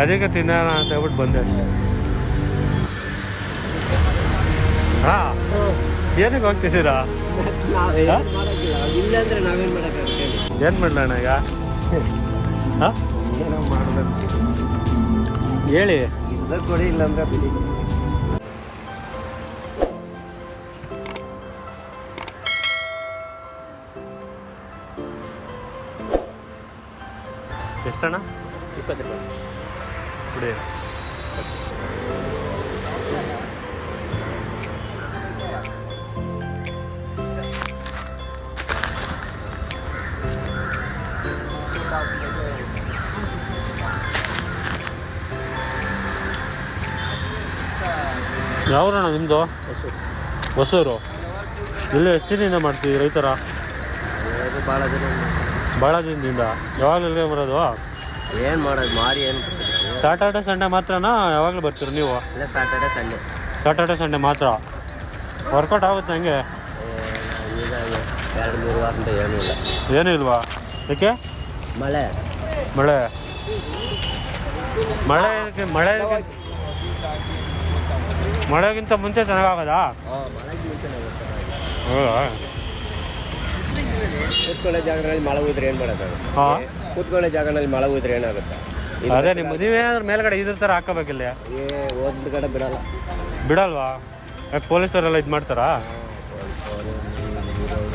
ಅದಕ್ಕೆ ತಿನ್ನೋಣ ಅಂತ ಹೇಳ್ಬಿಟ್ಟು ಬಂದೆ ಅಷ್ಟೇ. ಹಾ ಏನಕ್ಕೆ ಹೋಗ್ತಿದ್ದೀರಾ? ಏನು ಮಾಡ್ಲಣ್ಣ ಈಗ? ಹಾಂ? ಹೇಳಿ. ಕೊಡಿ ಇಲ್ಲಾಂದ್ರೆ ಬಿಡಿ. ಎಷ್ಟಣ್ಣ? ಯಾವ್ರಣ್ಣ ನಿಮ್ಮದು ಹಸು ಹೊಸೂರು. ಇಲ್ಲಿ ಎಷ್ಟು ದಿನದಿಂದ ಮಾಡ್ತೀವಿ ರೈತರ? ಭಾಳ ಜನ ಭಾಳ ದಿನದಿಂದ. ಯಾವಾಗಲೂ ಇಲ್ಲಿಗೆ ಬರೋದು? ಏನು ಮಾಡೋದು ಮಾರಿ ಏನು ಸಾಟರ್ಡೆ ಸಂಡೇ ಮಾತ್ರನಾ? ಯಾವಾಗಲೂ ಬರ್ತೀರಿ ನೀವು? ಇಲ್ಲ ಸಾಟರ್ಡೆ ಸಂಡೇ ಸಾಟರ್ಡೆ ಸಂಡೆ ಮಾತ್ರ. ವರ್ಕೌಟ್ ಆಗುತ್ತೆ ಹಂಗೆ? ಈಗ ಎರಡು ಮೂರು ವಾರದಿಂದ ಏನೂ ಇಲ್ಲ. ಏನೂ ಇಲ್ವಾ? ಯಾಕೆ? ಮಳೆ. ಮಳೆ. ಮಳೆ ಮಳೆ. ಮಳೆಗಿಂತ ಮುಂಚೆ ಚೆನ್ನಾಗಾಗದಾ? ಹೌದಾ? ಕೂತ್ಕೊಳ್ಳೋ ಜಾಗದಲ್ಲಿ ಮಳೆ ಹೋದ್ರೆ ಏನು ಮಾಡೋಕ್ಕಾಗುತ್ತೆ ಹಾಂ. ಕೂತ್ಕೊಳ್ಳೋ ಜಾಗದಲ್ಲಿ ಮಳೆ ಹೋದ್ರೆ ಏನಾಗುತ್ತೆ? ಅದೇ ನಿಮ್ಮ ನೀವೇನಾದ್ರೂ ಮೇಲ್ಗಡೆ ಇದ್ರ ಥರ ಹಾಕೋಬೇಕಿಲ್ಲ? ಏ ಒಂದು ಕಡೆ ಬಿಡಲ್ಲ. ಬಿಡಲ್ವಾ? ಯಾಕೆ ಪೊಲೀಸರೆಲ್ಲ ಇದು ಮಾಡ್ತಾರಾ?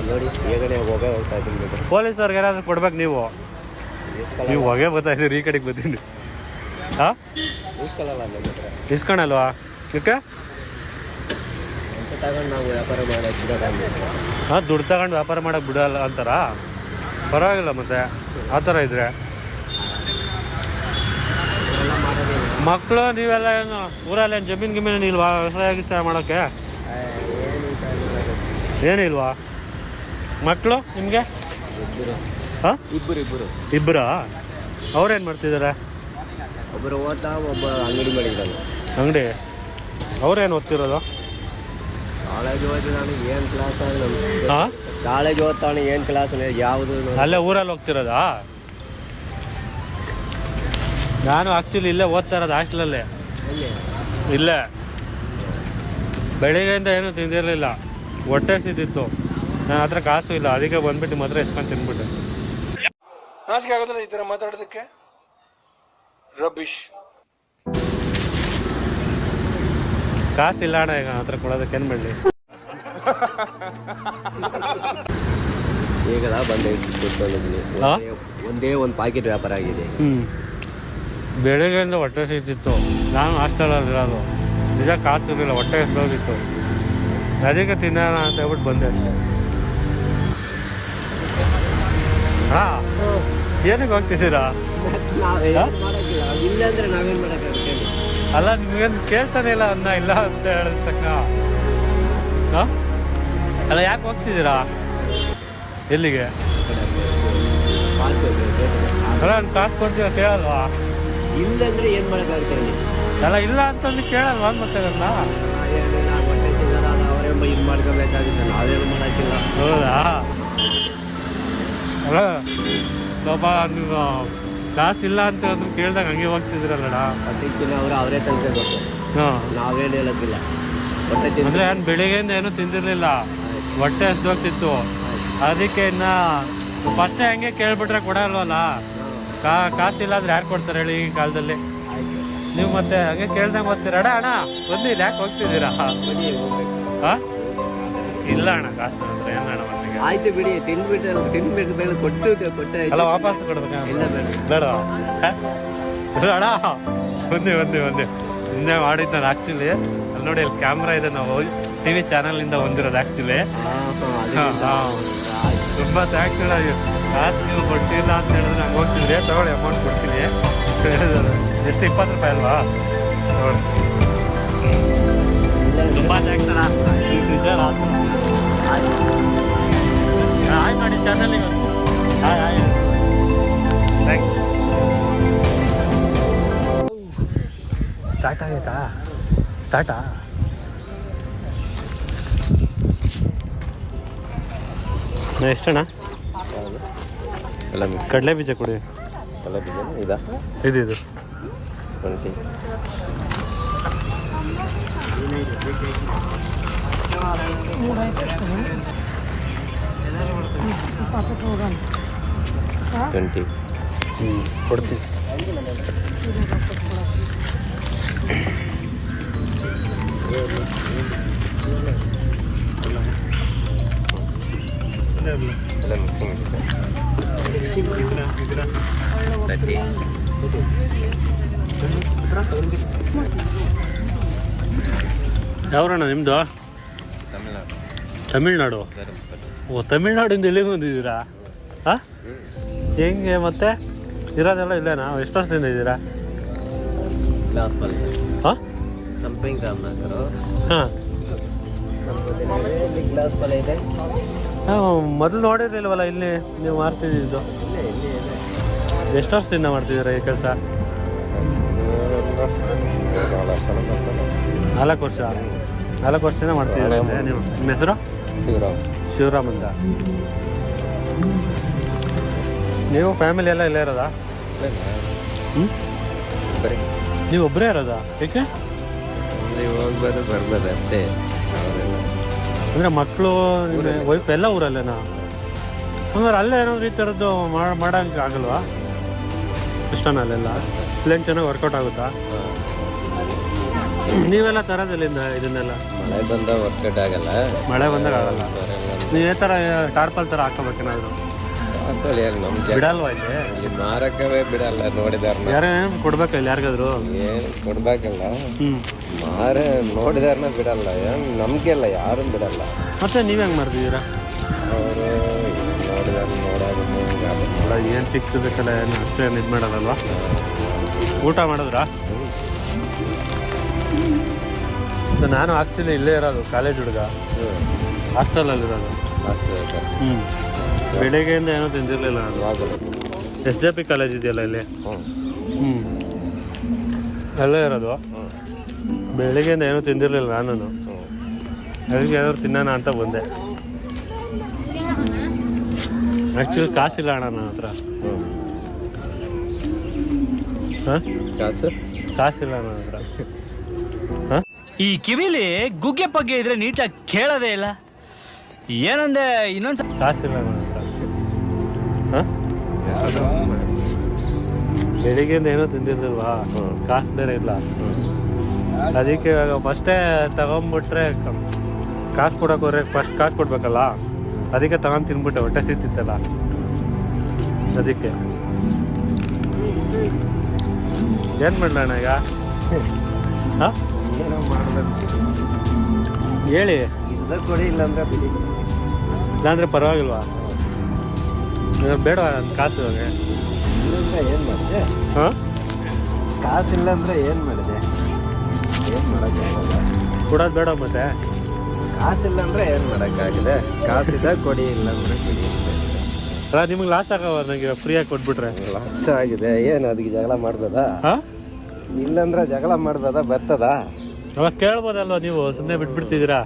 ನೋಡಿ ಬೇಗನೆ ಹೋಗೇ ಹೋಗ್ತಾ ಇದ್ದೀನಿ ಬಿಡು ಪೊಲೀಸರಿಗೆ ಏನಾದರೂ ಕೊಡ್ಬೇಕು ನೀವು? ಇಸ್ಕೊಳ್ಳಲ್ಲ ನೀವು ಹೊಗೆ ಬರ್ತಾ ಇದ್ದೀರಿ ಈ ಕಡೆಗೆ ಬರ್ತೀನಿ. ಹಾಂ? ಇಸ್ಕೊಳ್ಳಲ್ಲ ನಮ್ಮ ಹತ್ರ. ಇಸ್ಕೊಳಲ್ವಾ? ಯಾಕೆ? ತಗೊಂಡು ನಾವು ವ್ಯಾಪಾರ ಮಾಡೋಕ್ಕೆ ಹಾಂ ದುಡ್ಡು ತಗೊಂಡು ವ್ಯಾಪಾರ ಮಾಡೋಕೆ ಬಿಡಲ್ಲ ಅಂತಾರ? ಪರವಾಗಿಲ್ಲ ಮತ್ತೆ ಆ ಥರ ಇದ್ರೆ. ಮಕ್ಕಳು ನೀವೆಲ್ಲ ಏನು ಊರಲ್ಲಿ ಏನು ಜಮೀನು ಗಿಮೀನು ಇಲ್ವಾ ವ್ಯವಸಾಯ ಗಿಸಾಯ ಮಾಡೋಕ್ಕೆ ಏನು ಏನಿಲ್ವಾ? ಮಕ್ಕಳು ನಿಮಗೆ? ಇಬ್ಬರು ಹಾಂ? ಇಬ್ಬರು ಇಬ್ಬರು ಇಬ್ಬರಾ? ಅವ್ರೇನು ಮಾಡ್ತಿದ್ದಾರೆ ಒಬ್ಬರು ಓದ್ತಾ ಒಬ್ಬ ಅಂಗಡಿ ಮಾಡಿದ್ದಾನೆ ಅಂಗಡಿ? ಅವ್ರೇನು ಓದ್ತಿರೋದು? ಕಾಲೇಜ್ ನಾನು ಏನು ಕ್ಲಾಸ್ ನಮ್ಗೆ ಹಾಂ ಕಾಲೇಜ್ ಓದ್ತಾನೆ ಏನು ಕ್ಲಾಸ್ ಯಾವುದು ಅಲ್ಲೇ ಊರಲ್ಲಿ ಹೋಗ್ತಿರೋದಾ? ನಾನು ಆಕ್ಚುಲಿ ಇಲ್ಲೇ ಓದ್ತಾ ಇರೋದು ಹಾಸ್ಟೆಲಲ್ಲೇ ಇಲ್ಲೇ. ಬೆಳಿಗ್ಗೆಯಿಂದ ಏನೂ ತಿಂದಿರಲಿಲ್ಲ. ಹೊಟ್ಟೆ ಸಿದ್ದಿತ್ತು ನನ್ನ ಹತ್ರ ಕಾಸು ಇಲ್ಲ. ಅದಕ್ಕೆ ಬಂದ್ಬಿಟ್ಟು ಮಾತ್ರ ಹತ್ರ ಎಸ್ಕೊಂಡು ತಿನ್ಬಿಟ್ಟೆ ನಾಚಿಕೆ ಆಗೋದಿಲ್ಲ ಈ ಥರ ಮಾತಾಡೋದಕ್ಕೆ? ರಬಿಶ್ ಕಾಸು ಇಲ್ಲ ಅಣ್ಣ ಈಗ ಹತ್ರ ಕೊಡೋದಕ್ಕೆ ಏನು ಮಾಡಲಿ? ಈಗ ಬಂದೆ ಕೂತ್ಕೊಂಡಿದ್ದೀನಿ. ಒಂದೇ- ಒಂದೇ ಪ್ಯಾಕೆಟ್ ವ್ಯಾಪಾರ ಆಗಿದೆ. ಬೆಳಗ್ಗೆಯಿಂದ ಹೊಟ್ಟೆ ಸಿಗ್ತಿತ್ತು ನಾನು ಹಾಸ್ಟೆಲಲ್ಲಿ ಇರೋದು. ನಿಜ ಕಾಸು ಇರಲಿಲ್ಲ ಹೊಟ್ಟೆ ಎಸ್ದೋಗಿತ್ತು ಅದಕ್ಕೆ ತಿನ್ನೋಣ ಅಂತ ಹೇಳ್ಬಿಟ್ಟು ಬಂದೆ ಅಷ್ಟೇ. ಹಾಂ ಏನಕ್ಕೆ ಹೋಗ್ತಿದ್ದೀರಾ? ನಾವೇನ್ ಅಲ್ಲ ನಿಮ್ಗೇನು ಕೇಳ್ತಾನೆ ಇಲ್ಲ ಅನ್ನ ಇಲ್ಲ ಅಂತ ಹೇಳಿದ ತಕ್ಕ ಹಾಂ? ಅಲ್ಲ ಯಾಕೆ ಹೋಗ್ತಿದ್ದೀರಾ? ಎಲ್ಲಿಗೆ? ಅಲ್ಲ ನಾನು ಕಾಸು ಕೊಡ್ತೀವಿ ಅಂತ ಹೇಳಲ್ವಾ? ಇಲ್ಲಂದ್ರೆ ಏನು ಮಾಡೋಕ್ಕಾಗುತ್ತೆ ಹೇಳಿ? ಅಲ್ಲ ಇಲ್ಲ ಅಂತಂದು ಕೇಳಲ್ವಾ ಮತ್ತೆ ನನ್ನ? ಏನಿಲ್ಲ ಹೊಟ್ಟೆ ತಿನ್ನೋದಲ್ಲ ಅವರೇ ಇದು ಮಾಡ್ಕೋಬೇಕಾಗುತ್ತೆ ನಾವೇನು ಮಾಡೋಕ್ಕಿಲ್ಲ. ಹೌದಾ? ಅಲ್ಲ ಸ್ವಲ್ಪ ನೀವು ಕಾಸು ಇಲ್ಲ ಅಂತ ಅದನ್ನ ಕೇಳ್ದಾಗ ಹಂಗೆ ಹೋಗ್ತಿದ್ರಲ್ಲ ಹೊಟ್ಟೆ ಅವರು ಅವರೇ ತಲ್ಕೋಬೇಕು ಹಾಂ. ನಾವೇನು ಹೊಟ್ಟೆ ಅಂದರೆ ನಾನು ಬೆಳಿಗ್ಗೆಯಿಂದ ಏನೂ ತಿಂದಿರಲಿಲ್ಲ. ಹೊಟ್ಟೆ ಹಸ್ದೋಗ್ತಿತ್ತು ಅದಕ್ಕೆ ಇನ್ನ ಫಸ್ಟೇ ಹಂಗೆ ಕೇಳ್ಬಿಟ್ರೆ ಕೊಡಲ್ವಲ್ಲ ಕಾ ಇಲ್ಲ ಅಂದ್ರೆ ಯಾರು ಕೊಡ್ತಾರೆ ಹೇಳಿ ಈ ಕಾಲದಲ್ಲಿ? ನೀವು ಮತ್ತೆ ಹಂಗೆ ಕೇಳ್ದಂಗೆ ಬರ್ತೀರ ಅಡ ಅಣ್ಣ ಬಂದು ಇಲ್ಲಿ ಯಾಕೆ ಹೋಗ್ತಿದ್ದೀರಾ ಹಾಂ ಇಲ್ಲ ಅಣ್ಣ ಕಾಸು ಅಂದ್ರೆ ಏನಣ್ಣ ಮತ್ತಿಗೆ ಆಯ್ತು ಬಿಡಿ ತಿಂದ್ಬಿಟ್ಟು ತಿಂದ್ಬಿಟ್ಟು ಮೇಲೆ ಕೊಟ್ಟು ಕೊಟ್ಟೆ ಅಲ್ಲ ವಾಪಸ್ ಕೊಡ್ಬೇಕಾ ಇಲ್ಲ ಬೇಡ. ಬೇಡ. ಬೇಡ. ಅಣ್ಣ ಒಂದೇ ಒಂದೇ ಒಂದೇ ನಿನ್ನೆ ಮಾಡಿದ್ದು ನಾನು ಆ್ಯಕ್ಚುಲಿ ಅಲ್ಲಿ ನೋಡಿ ಅಲ್ಲಿ ಕ್ಯಾಮ್ರಾ ಇದೆ ನಾವು ಟಿ ವಿ ಚಾನಲಿಂದ ಹೊಂದಿರೋದು ಆ್ಯಕ್ಚುಲಿ ತುಂಬ ಥ್ಯಾಂಕ್ಸ್ ಕಾಸು ನೀವು ಕೊಟ್ಟಿಲ್ಲ ಅಂತ ಹೇಳಿದ್ರೆ ನಂಗೆ ಹೋಗ್ತಿದ್ರೆ ತಗೊಳ್ಳಿ ಅಮೌಂಟ್ ಕೊಡ್ತೀನಿ. ಎಷ್ಟು? ಇಪ್ಪತ್ತು ರೂಪಾಯಿ ಅಲ್ವಾ? ತಗೊಳ್ಳಿ. ಸ್ಟಾರ್ಟ್ ಆಗೈತಾ? ಸ್ಟಾರ್ಟಾ? ಎಷ್ಟಣ್ಣ? ಎಲ್ಲ ಮಿಕ್ಸ್ ಕಡಲೆ ಬೀಜ ಕೊಡಿ. ಕಡಲೆ ಬೀಜ ಇದಾ? ಇದು ಇದು. Twenty twenty. ಹ್ಞೂ ಕೊಡ್ತೀನಿ. ಎಲ್ಲ ಯಾವ್ರಣ್ಣ ನಿಮ್ಮದು ತಮಿಳ್ನಾಡು. ತಮಿಳ್ನಾಡು ಓ ತಮಿಳ್ನಾಡಿಂದ ಇಲ್ಲಿಗೆ ಬಂದಿದ್ದೀರಾ? ಹಾಂ ಹೆಂಗೆ ಮತ್ತೆ? ಇರೋದೆಲ್ಲ ಇಲ್ಲೇನಾ? ಎಷ್ಟು ವರ್ಷದಿಂದ ಇದ್ದೀರಾ? ಹಾಂ ಸಂಪಿಂಗ್ ರಾಮನಗರ ಹಾಂ. ಗ್ಲಾಸ್ ಪಲ್ ಇದೆ ಹಾಂ ಮೊದಲು ನೋಡಿರ್ಲಿಲ್ವಲ್ಲ ಇಲ್ಲಿ ನೀವು ಮಾಡ್ತಿದ್ದು ಎಷ್ಟು ವರ್ಷದಿಂದ ಮಾಡ್ತಿದ್ದೀರಾ ಈ ಕೆಲಸ? ನಾಲ್ಕು ವರ್ಷ. ನಾಲ್ಕು ವರ್ಷದಿಂದ ಮಾಡ್ತಿದ್ದೀರಾ ನೀವು? ನಿಮ್ಮ ಹೆಸರು? ಶಿವರಾಮ್. ಶಿವರಾಮ್ ಅಂತ. ನೀವು ಫ್ಯಾಮಿಲಿ ಎಲ್ಲ ಇಲ್ಲೇ ಇರೋದಾ? ಹ್ಞೂ ನೀವು ಒಬ್ಬರೇ ಇರೋದಾ? ಏಕೆ? ನೀವು ಹೋಗ್ಬೋದು ಬರ್ಬೋದು ಅಷ್ಟೇ. ಅವರೆಲ್ಲ ಅಂದರೆ ಮಕ್ಕಳು ವೈಫ್ ಎಲ್ಲ ಊರಲ್ಲೇನಾ? ಹಂಗಾರೆ ಅಲ್ಲೇ ಏನಾದ್ರು ಈ ಥರದ್ದು ಮಾಡೋಂಗೆ ಆಗಲ್ವಾ? ಇಷ್ಟನ ಅಲ್ಲೆಲ್ಲ ಇಲ್ಲೇನು ಚೆನ್ನಾಗಿ ವರ್ಕೌಟ್ ಆಗುತ್ತಾ? ನೀವೆಲ್ಲ ತರೋದಿಲ್ಲಿಂದ ಇದನ್ನೆಲ್ಲ? ಮಳೆ ಬಂದಾಗ ವರ್ಕೌಟ್ ಆಗಲ್ಲ. ಮಳೆ ಬಂದಾಗ ಆಗಲ್ಲ. ನೀವು ಈ ಥರ ಟಾರ್ಪಲ್ ಥರ ಹಾಕೋಬೇಕೇನಾದ್ರು ನಮ್ಮ ಜನ ಬಿಡಲ್ವಾ ಇಲ್ಲಿ? ಇಲ್ಲಿ ಮಾರಕವೇ ಬಿಡಲ್ಲ ನೋಡಿದಾರ್ನ? ಯಾರೇ ಕೊಡ್ಬೇಕು ಇಲ್ಲಿ ಯಾರಿಗಾದ್ರು? ಏನು ಕೊಡ್ಬೇಕಲ್ಲ? ಮಾರ ನೋಡಿದಾರ್ನ ಬಿಡಲ್ಲ ಏನು ನಂಬಿಕೆ ಇಲ್ಲ ಯಾರು ಬಿಡಲ್ಲ. ಮತ್ತೆ ನೀವ್ ಹೆಂಗ್ ಮಾಡ್ತಿದ್ದೀರಾ? ಅವರು ನೋಡಿದಾರ ನೋಡೋದು ಅಲ್ಲ ಏನು ಸಿಕ್ತಿದ್ದಕ್ಕಲ್ಲ ಏನು ಅಷ್ಟೇ ಇದು ಮಾಡೋದಲ್ವಾ? ಊಟ ಮಾಡಿದ್ರಾ? ಸೊ ನಾನು ಆಕ್ಚುಲಿ ಇಲ್ಲೇ ಇರೋದು ಕಾಲೇಜ್ ಹುಡುಗ. ಹಾಸ್ಟೆಲ್ ಅಲ್ಲಿ ಅಷ್ಟೇ ಹ್ಞೂ ಬೆಳಿಗ್ಗೆಯಿಂದ ಏನೂ ತಿಂದಿರಲಿಲ್ಲ ನಾನು ಎಸ್ ಜೆ ಪಿ ಕಾಲೇಜ್ ಇದೆಯಲ್ಲ ಇಲ್ಲಿ? ಹ್ಞೂ ಹ್ಞೂ ಅಲ್ಲೇ ಇರೋದು. ಹ್ಞೂ ಬೆಳಿಗ್ಗೆಯಿಂದ ಏನೂ ತಿಂದಿರಲಿಲ್ಲ ನಾನು ಹ್ಞೂ ಅದಕ್ಕೆ ಏನಾದ್ರು ತಿನ್ನೋಣ ಅಂತ ಬಂದೆ. ಆ್ಯಕ್ಚುಲಿ ಕಾಸಿಲ್ಲ ಅಣ್ಣ ನನ್ನ ಹತ್ರ. ಹ್ಞೂ ಹಾಂ? ಕಾಸು? ಕಾಸಿಲ್ಲ ನನ್ನ ಹತ್ರ. ಹಾಂ? ಈ ಕಿವಿಲಿ ಗುಗ್ಗೆ ಪಗ್ಗೆ ಇದ್ರೆ ನೀಟಾಗಿ ಕೇಳೋದೇ ಇಲ್ಲ. ಏನಂದೆ ಇನ್ನೊಂದ್ಸ ಕಾಸಿಲ್ಲ ಬೆಳಿಗ್ಗೆಯಿಂದ ಏನೂ ತಿಂದಿರ್ಲಿಲ್ವಾ? ಕಾಸ್ಟ್ ಕಾಸು ಬೇರೆ ಇಲ್ಲ. ಅದಕ್ಕೆ ಇವಾಗ ಫಸ್ಟೇ ತಗೊಂಬಿಟ್ರೆ ಕಾಸು ಕೊಡೋಕೆ ಹೋದ್ರೆ ಫಸ್ಟ್ ಕಾಸು ಕೊಡ್ಬೇಕಲ್ಲ? ಅದಕ್ಕೆ ತಗೊಂಡು ತಿನ್ಬಿಟ್ಟೆ ಹೊಟ್ಟೆ ಸಿಗ್ತಿತ್ತಲ್ಲ. ಅದಕ್ಕೆ. ಏನು ಮಾಡಲಣ್ಣ ಈಗ? ಹಾಂ? ಹೇಳಿ. ಇಲ್ಲ ಕೊಡಿ ಇಲ್ಲಾಂದ್ರೆ ಇಲ್ಲಾಂದ್ರೆ ಪರವಾಗಿಲ್ವಾ? ಬೇಡವಾ ನನ್ನ ಕಾಸು ಇವಾಗ. ಏನು ಮಾಡಿದೆ? ಹಾಂ? ಕಾಸಿಲ್ಲ ಅಂದ್ರೆ ಏನು ಮಾಡಿದೆ? ಏನು ಮಾಡೋಕ್ಕಾಗಲ್ಲ ಕೊಡೋದು ಬೇಡ ಮತ್ತೆ. ಕಾಸಿಲ್ಲ ಅಂದ್ರೆ ಏನು ಮಾಡೋಕ್ಕಾಗಿದೆ ಕಾಸಿದೆ ಕೊಡಿ ಇಲ್ಲ ಅಂದ್ರೆ ಕೊಡಿ ಅಲ್ಲ ನಿಮ್ಗೆ ಲಾಸ್ ಆಗವ ನನಗೆ ಫ್ರೀಯಾಗಿ ಕೊಟ್ಬಿಟ್ರೆ. ಲಾಸ್ ಆಗಿದೆ. ಏನು ಅದಕ್ಕೆ ಜಗಳ ಮಾಡ್ಬೋದಾ ಹಾಂ? ಇಲ್ಲಂದ್ರೆ ಜಗಳ ಮಾಡ್ಬೋದಾ ಬರ್ತದಾ? ಅವಾಗ ಕೇಳ್ಬೋದಲ್ವ ನೀವು? ಸುಮ್ಮನೆ ಬಿಟ್ಬಿಡ್ತಿದ್ದೀರಾ?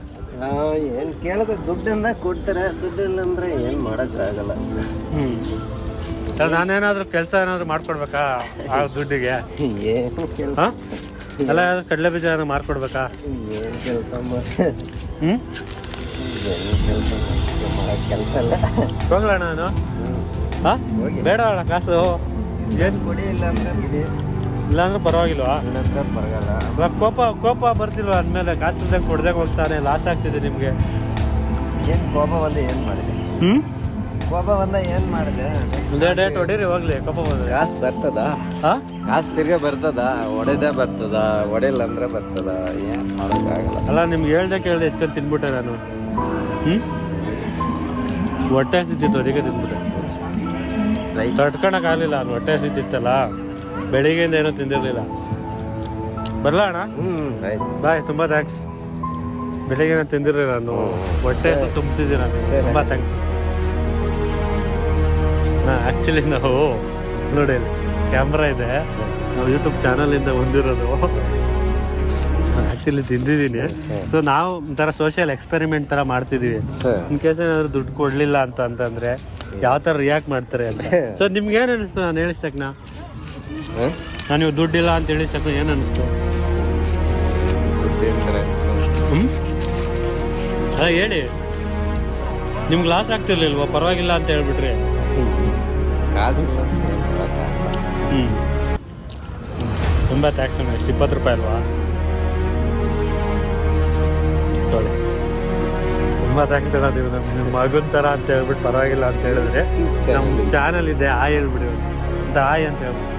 ಏನು ಕೇಳಿದ್ರೆ ದುಡ್ಡಿಂದ ಕೊಡ್ತಾರೆ ದುಡ್ಡಿಲ್ಲ ಅಂದ್ರೆ ಏನು ಮಾಡೋಕ್ಕಾಗಲ್ಲ. ಹ್ಞೂ ನಾನೇನಾದರೂ ಕೆಲಸ ಏನಾದರೂ ಮಾಡ್ಕೊಡ್ಬೇಕಾ ಆ ದುಡ್ಡಿಗೆ? ಏನು ಕೆಲಸ? ಅಲ್ಲ ಯಾವ್ದು ಕಡಲೆ ಬೀಜ ಏನಾದ್ರು ಮಾರ್ಕೊಡ್ಬೇಕಾ ಏನು ಕೆಲಸ ಹ್ಞೂ ಕೆಲಸ ಇಲ್ಲ. ಹೋಗ್ಲಣ್ಣ ನಾನು? ಹಾಂ. ಬೇಡ ಅಣ್ಣ ಕಾಸು. ಏನು? ಕೊಡಿ ಇಲ್ಲ ಅಂದ್ರೆ ಬಿಡಿ. ಇಲ್ಲಾಂದ್ರೆ ಪರವಾಗಿಲ್ವಾ? ಇಲ್ಲಂದ್ರೆ ಬರಗಲ್ಲ ಕೋಪ ಕೋಪ ಬರ್ತಿಲ್ವ ಅಂದಮೇಲೆ ಕಾಸು ಕೊಡ್ದಾಗ ಹೋಗ್ತಾನೆ ಲಾಸ್ ಆಗ್ತಿದೆ ನಿಮಗೆ? ಏನು ಕೋಪ ಬಂದ ಏನು ಮಾಡಿದೆ? ಹ್ಞೂ ಕೋಪ ಬಂದ ಏನು ಮಾಡಿದೆ? ಒಂದೇ ಡೇಟ್ ಹೊಡೀರಿ ಹೋಗ್ಲಿ ಕೋಪ ಬಂದ್ರೆ. ಕಾಸು ಬರ್ತದ? ಹಾಂ? ಕಾಸು ತಿರ್ಗಾ ಬರ್ತದ? ಒಡೆದೇ ಬರ್ತದ? ಒಡೆಯಿಲ್ಲ ಅಂದ್ರೆ ಬರ್ತದ? ಏನು ಮಾಡೋಕ್ಕಾಗಲ್ಲ ಅಲ್ಲ ನಿಮ್ಗೆ ಹೇಳ್ದೆ ಕೇಳ್ದೆ ಇಸ್ಕೊಂಡು ತಿನ್ಬಿಟ್ಟೆ ನಾನು. ಹ್ಞೂ ಹೊಟ್ಟೆ ಸಿದ್ದಿತ್ತು ಅದಕ್ಕೆ ತಿನ್ಬಿಟ್ಟೆ. ತಡ್ಕೊಳಕ್ ತಡ್ಕೊಳಕ್ಕಾಗಲಿಲ್ಲ ಅದು ಹೊಟ್ಟೆ ಹಸಿತಿತ್ತಲ್ಲ. ಬೆಳಿಗ್ಗೆಯಿಂದ ಏನೂ ತಿಂದಿರಲಿಲ್ಲ. ಬರಲಾ ಅಣ್ಣ? ಹ್ಞೂ ಆಯ್ತು. ಬಾಯ್ ತುಂಬ ಥ್ಯಾಂಕ್ಸ್ ಬೆಳಿಗ್ಗೆ ನಾನು ತಿಂದಿರಲಿಲ್ಲ ನಾನು. ಹೊಟ್ಟೆ ಸು ತುಂಬಿಸಿದ್ದೀನಿ ನಾನು. ತುಂಬ ಥ್ಯಾಂಕ್ಸ್ ಹಾಂ ಆ್ಯಕ್ಚುಲಿ ನಾವು ನೋಡಿ ಕ್ಯಾಮ್ರಾ ಇದೆ. ನಾವು ಯೂಟ್ಯೂಬ್ ಚಾನಲಿಂದ ಹೊಂದಿರೋದು ಆ್ಯಕ್ಚುಲಿ ತಿಂದಿದ್ದೀನಿ. ಸೊ ನಾವು ಒಂಥರ ಸೋಷಿಯಲ್ ಎಕ್ಸ್ಪೆರಿಮೆಂಟ್ ಥರ ಮಾಡ್ತಿದ್ದೀವಿ ಇನ್ ಕೇಸ್ ಏನಾದರೂ ದುಡ್ಡು ಕೊಡಲಿಲ್ಲ ಅಂತ ಅಂತಂದರೆ ಯಾವ ಥರ ರಿಯಾಕ್ಟ್ ಮಾಡ್ತಾರೆ ಅಂತ. ಸೊ ನಿಮ್ಗೆ ಏನು ಅನಿಸ್ತು? ನಾನು ಹೇಳಿಸ್ತಕ್ಕ ಹಾಂ ನಾನು ನೀವು ದುಡ್ಡಿಲ್ಲ ಅಂತ ಹೇಳಿ ತಕ್ಷಣ ಏನು ಅನಿಸ್ತು? ಹ್ಞೂ ಅಲ್ಲ ಹೇಳಿ. ನಿಮ್ಗೆ ಲಾಸ್ ಆಗ್ತಿರ್ಲಿಲ್ವಾ? ಪರವಾಗಿಲ್ಲ ಅಂತ ಹೇಳ್ಬಿಟ್ರಿ. ಹ್ಞೂ ತುಂಬ ಟ್ಯಾಕ್ಸ್ ಎಷ್ಟು ಇಪ್ಪತ್ತು ರೂಪಾಯಿ ಅಲ್ವಾ? ತುಂಬ ಅಣ್ಣ ನೀವು ನಮ್ಮ ನಿಮ್ಮ ಮಗನ ಥರ ಅಂತ ಹೇಳ್ಬಿಟ್ಟು ಪರವಾಗಿಲ್ಲ ಅಂತ ಹೇಳಿದ್ರೆ ನಮ್ಮ ಚಾನಲ್ ಇದೆ. ಆಯ್ ಹೇಳ್ಬಿಡಿ. ಅಂತ ಆಯ್ ಅಂತ ಹೇಳ್ಬಿಟ್ಟು